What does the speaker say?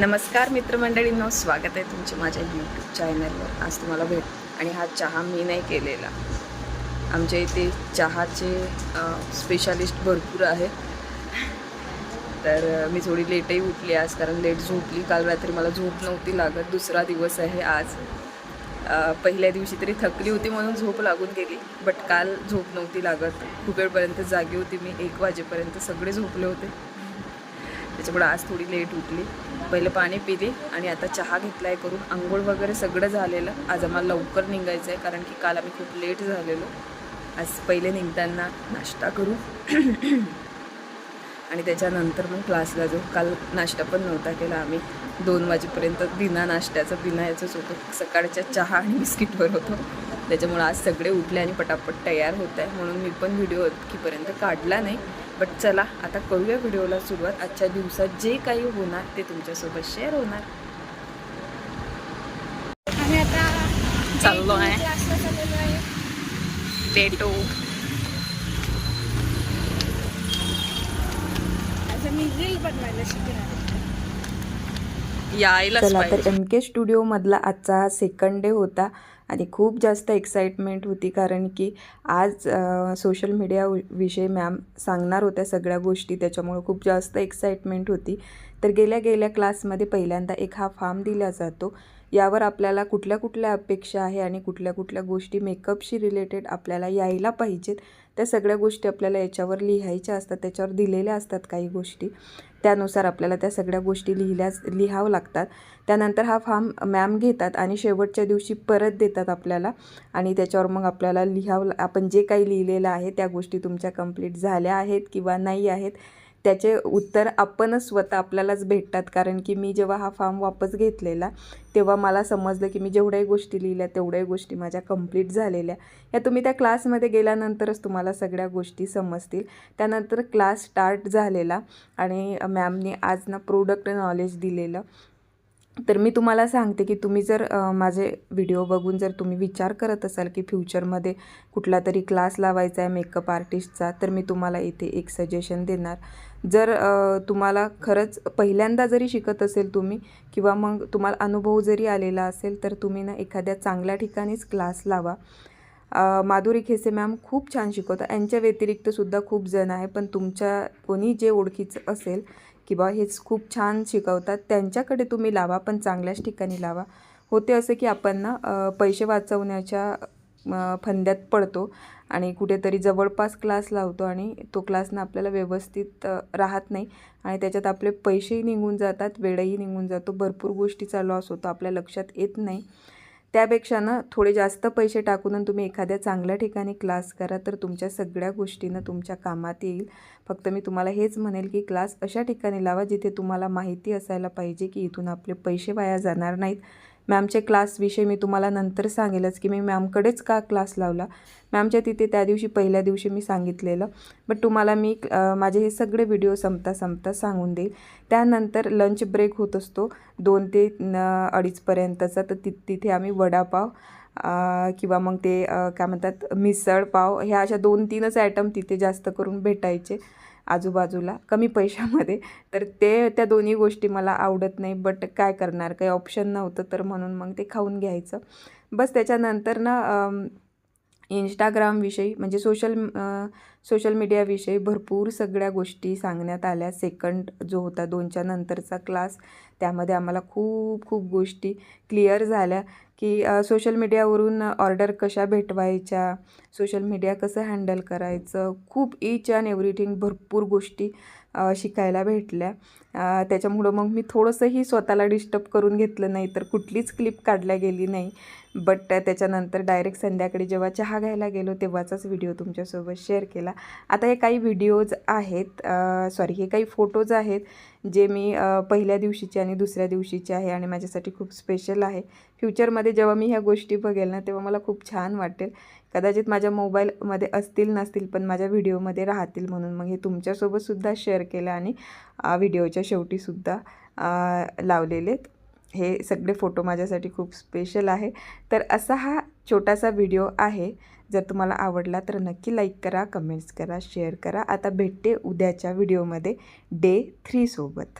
नमस्कार मित्रमंडळींनो स्वागत आहे तुमचे माझ्या यूट्यूब चॅनलवर आज तुम्हाला भेट आणि हा चहा मी नाही केलेला. आमच्या इथे चहाचे स्पेशालिस्ट भरपूर आहे तर मी थोडी लेटही उठली आज कारण लेट झोपली. काल रात्री मला झोप नव्हती लागत दुसरा दिवस आहे आज. पहिल्या दिवशी तरी थकली होती म्हणून झोप लागून गेली बट काल झोप नव्हती लागत. खूप वेळपर्यंत जागी होती मी एक वाजेपर्यंत सगळे झोपले होते. त्याच्यामुळे आज थोडी लेट उठली. पहिलं पाणी पिली आणि आता चहा घेतला आहे करून आंघोळ वगैरे सगळं झालेलं. आज आम्हाला लवकर निघायचं आहे कारण की काल आम्ही खूप लेट झालेलो. आज पहिले निघताना नाश्ता करू. आणि त्याच्यानंतर मग क्लासला जाऊ. काल नाश्ता पण नव्हता केला आम्ही. दोन वाजेपर्यंत बिना नाश्त्याचं बिना याचंच होतं. सकाळच्या चहा आणि बिस्किटवर होतो. त्याच्यामुळे आज सगळे उठले आणि पटापट तयार होत आहे म्हणून मी पण व्हिडिओ इतकीपर्यंत काढला नाही. बट चला आता करूया व्हिडिओला सुरुवात. आजच्या दिवसात जे काही होणार ते तुमच्यासोबत शेअर होणार. आम्ही आता चाललो आहे. चला तर एम के स्टुडिओमधला आजचा हा सेकंड डे होता. आणि खूप जास्त एक्साइटमेंट होती कारण की आज सोशल मीडिया विषयी मॅम सांगणार होत्या सगळ्या गोष्टी. त्याच्यामुळं खूप जास्त एक्साइटमेंट होती. तर गेल्या गेल्या क्लासमध्ये पहिल्यांदा एक हा फॉर्म दिला जातो. यावर आपल्याला कुठल्या कुठल्या अपेक्षा आहे आणि कुठल्या कुठल्या गोष्टी मेकअपशी रिलेटेड आपल्याला यायला पाहिजेत. त्या सगळ्या गोष्टी आपल्याला याच्यावर लिहायच्या असतात त्याच्यावर दिलेल्या असतात काही गोष्टी. त्यानुसार आपल्याला त्या सगळ्या गोष्टी लिहिल्याच लिहावं लागतात. त्यानंतर हा फॉर्म मॅम घेतात आणि शेवटच्या दिवशी परत देतात आपल्याला आणि त्याच्यावर मग आपल्याला लिहावं आपण जे काही लिहिलेलं आहे त्या गोष्टी तुमच्या कंप्लीट झाल्या आहेत किंवा नाही आहेत. त्याचे उत्तर आपणच स्वतः आपल्यालाच भेटतात. कारण की मी जेव्हा हा फॉर्म वापस घेतलेला तेव्हा मला समजलं की मी जेवढ्याही गोष्टी लिहिल्या तेवढ्याही गोष्टी माझ्या कंप्लीट झालेल्या. या तुम्ही त्या क्लासमध्ये गेल्यानंतरच तुम्हाला सगळ्या गोष्टी समजतील. त्यानंतर क्लास स्टार्ट झालेला आणि मॅमने आज ना प्रोडक्ट नॉलेज दिलेलं. तर मी तुम्हाला सांगते की तुम्ही जर माझे व्हिडिओ बघून जर तुम्ही विचार करत असाल की फ्युचरमध्ये कुठला तरी क्लास लावायचा आहे मेकअप आर्टिस्टचा तर मी तुम्हाला इथे एक सजेशन देणार. जर तुम्हाला खरंच पहिल्यांदा जरी शिकत असेल तुम्ही किंवा मग तुम्हाला अनुभव जरी आलेला असेल तर तुम्ही ना एखाद्या चांगल्या ठिकाणीच क्लास लावा. माधुरी खेसे मॅम खूप छान शिकवतात यांच्या व्यतिरिक्तसुद्धा खूप जण आहे पण तुमच्या कोणी जे ओळखीचं असेल किंवा हेच खूप छान शिकवतात त्यांच्याकडे तुम्ही लावा पण चांगल्याच ठिकाणी लावा. होते असं की आपण ना पैसे वाचवण्याच्या फंद्यात पडतो आणि कुठेतरी जवळपास क्लास लावतो आणि तो क्लासनं आपल्याला व्यवस्थित राहत नाही आणि त्याच्यात आपले पैसेही निघून जातात वेळही निघून जातो भरपूर गोष्टीचा लॉस होतो आपल्या लक्षात येत नाही. त्यापेक्षा ना थोडे जास्त पैसे टाकून तुम्ही एखाद्या चांगल्या ठिकाणी क्लास करा तर तुमच्या सगळ्या गोष्टीनं तुमच्या कामात येईल. फक्त मी तुम्हाला हेच म्हणेल की क्लास अशा ठिकाणी लावा जिथे तुम्हाला माहिती असायला पाहिजे की इथून आपले पैसे वाया जाणार नाहीत. मॅमचे क्लासविषयी मी तुम्हाला नंतर सांगेलच की मी मॅमकडेच का क्लास लावला? मॅमच्या तिथे त्या दिवशी पहिल्या दिवशी मी सांगितलेलं. बट तुम्हाला मी माझे हे सगळे व्हिडिओ संपता संपता सांगून देईल. त्यानंतर लंच ब्रेक होत असतो. दोन ते अडीचपर्यंतचा तर ति तिथे आम्ही वडापाव किंवा मग ते काय म्हणतात मिसळ पाव ह्या अशा दोन तीनच आयटम तिथे जास्त करून भेटायचे. आजूबाजूला कमी पैशामध्ये तर ते त्या दोन्ही गोष्टी मला आवडत नाही. बट काय करणार? काही ऑप्शन नव्हतं तर म्हणून मग ते खाऊन घ्यायचं. बस त्याच्यानंतर ना इंस्टाग्रामविषयी म्हणजे सोशल सोशल मीडियाविषयी भरपूर सगळ्या गोष्टी सांगण्यात आल्या. सेकंड जो होता दोनच्या नंतरचा क्लास त्यामध्ये आम्हाला खूप खूप गोष्टी क्लिअर झाल्या की सोशल मीडियावरून ऑर्डर कशा भेटवायच्या सोशल मीडिया कसं हँडल करायचं खूप इच अँड एव्हरीथिंग भरपूर गोष्टी शिकायला भेटल्या. त्याच्यामुळं मग मी थोडंसंही स्वतःला डिस्टर्ब करून घेतलं नाही तर कुठलीच क्लिप काढल्या गेली नाही. बट त्याच्यानंतर डायरेक्ट संध्याकाळी जेव्हा चहा घ्यायला गेलो तेव्हाचाच व्हिडिओ तुमच्यासोबत शेअर केला. आता हे काही व्हिडिओज आहेत सॉरी हे काही फोटोज आहेत जे मी पहिल्या दिवशीचे आणि दुसऱ्या दिवशीचे आहे आणि माझ्यासाठी खूप स्पेशल आहे. फ्युचरमध्ये जेव्हा मी ह्या गोष्टी बघेल ना तेव्हा मला खूप छान वाटेल. कदाचित माझ्या मोबाईलमध्ये असतील नसतील पण माझ्या व्हिडिओमध्ये राहतील म्हणून. मग हे तुमच्यासोबतसुद्धा शेअर केलं आणि व्हिडिओच्या शेवटीसुद्धा लावलेलेत. हे सगळे फोटो माझ्यासाठी खूप स्पेशल आहे. तर असा हा छोटासा व्हिडिओ आहे. जर तुम्हाला आवडला तर नक्की लाईक करा कमेंट्स करा शेअर करा. आता भेटते उद्याच्या व्हिडिओमध्ये डे थ्रीसोबत